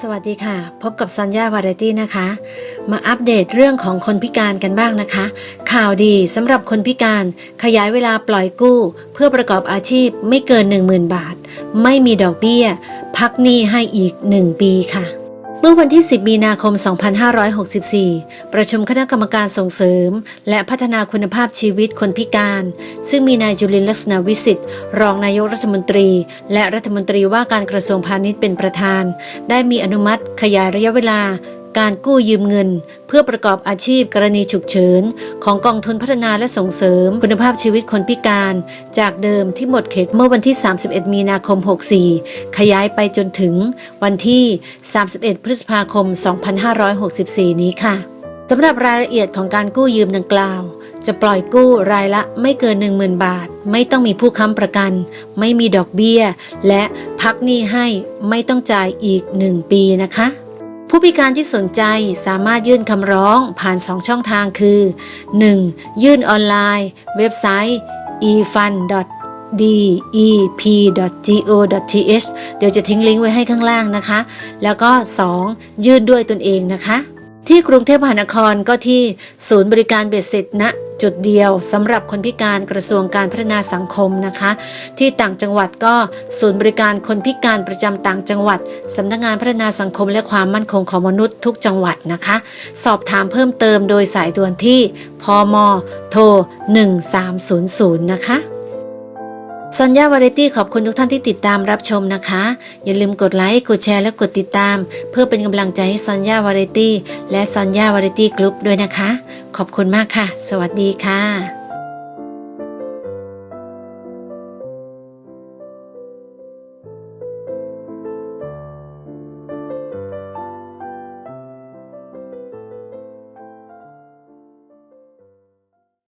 สวัสดีค่ะ พบกับซันยาวาไรตี้นะคะ มาอัปเดตเรื่องของคนพิการกันบ้างนะคะ ข่าวดีสำหรับคนพิการขยายเวลาปล่อยกู้ เพื่อประกอบอาชีพไม่เกิน 10,000 บาท ไม่มีดอกเบี้ย พักหนี้ให้อีก 1 ปีค่ะ มื่อวันที่ 10 มีนาคม 2564 ประชุมคณะกรรมการส่งเสริม และพัฒนาคุณภาพชีวิตคนพิการ ซึ่งมีนายจุลินลักษณะวิสิทธิ์ รองนายกรัฐมนตรี และรัฐมนตรีว่าการกระทรวงพาณิชย์เป็นประธาน ได้มีอนุมัติขยายระยะเวลา การกู้ยืมเงิน เพื่อประกอบอาชีพกรณีฉุกเฉินของกองทุนพัฒนาและส่งเสริม คุณภาพชีวิตคนพิการ จากเดิมที่หมดเขตเมื่อวันที่ 31 มีนาคม 64 ขยายไปจนถึงวันที่ 31 พฤษภาคม 2564 นี้ค่ะสำหรับรายละเอียดของการกู้ยืมดังกล่าว จะปล่อยกู้รายละไม่เกิน 10,000 บาท ไม่ต้องมีผู้ค้ำประกัน ไม่มีดอกเบี้ย และพักหนี้ให้ไม่ต้องจ่ายอีก 1 ปีนะคะ ผู้พิการที่สนใจสามารถยื่นคำร้องผ่าน 2 ช่องทางคือ 1. ยื่นออนไลน์ เว็บไซต์ efund.dep.go.th เดี๋ยวจะทิ้งลิงก์ไว้ให้ข้างล่างนะคะ แล้วก็ 2. ยื่นด้วยตนเองนะคะ ที่กรุงเทพมหานครก็ที่ศูนย์บริการเบ็ดเสร็จณจุดเดียวสำหรับคนพิการกระทรวงการพัฒนาสังคมนะคะ ที่ต่างจังหวัดก็ศูนย์บริการคนพิการประจำต่างจังหวัดสำนักงานพัฒนาสังคมและความมั่นคงของมนุษย์ทุกจังหวัดนะคะ สอบถามเพิ่มเติมโดยสายด่วนที่พมโทร1300 นะคะ ซอนยาวาไรตี้ขอบคุณทุกท่านที่ติดตามรับชมนะคะ อย่าลืมกดไลค์ กดแชร์และกดติดตาม เพื่อเป็นกำลังใจให้ซอนยาวาไรตี้และซอนยาวาไรตี้กรุ๊ปด้วยนะคะ ขอบคุณมากค่ะ สวัสดีค่ะ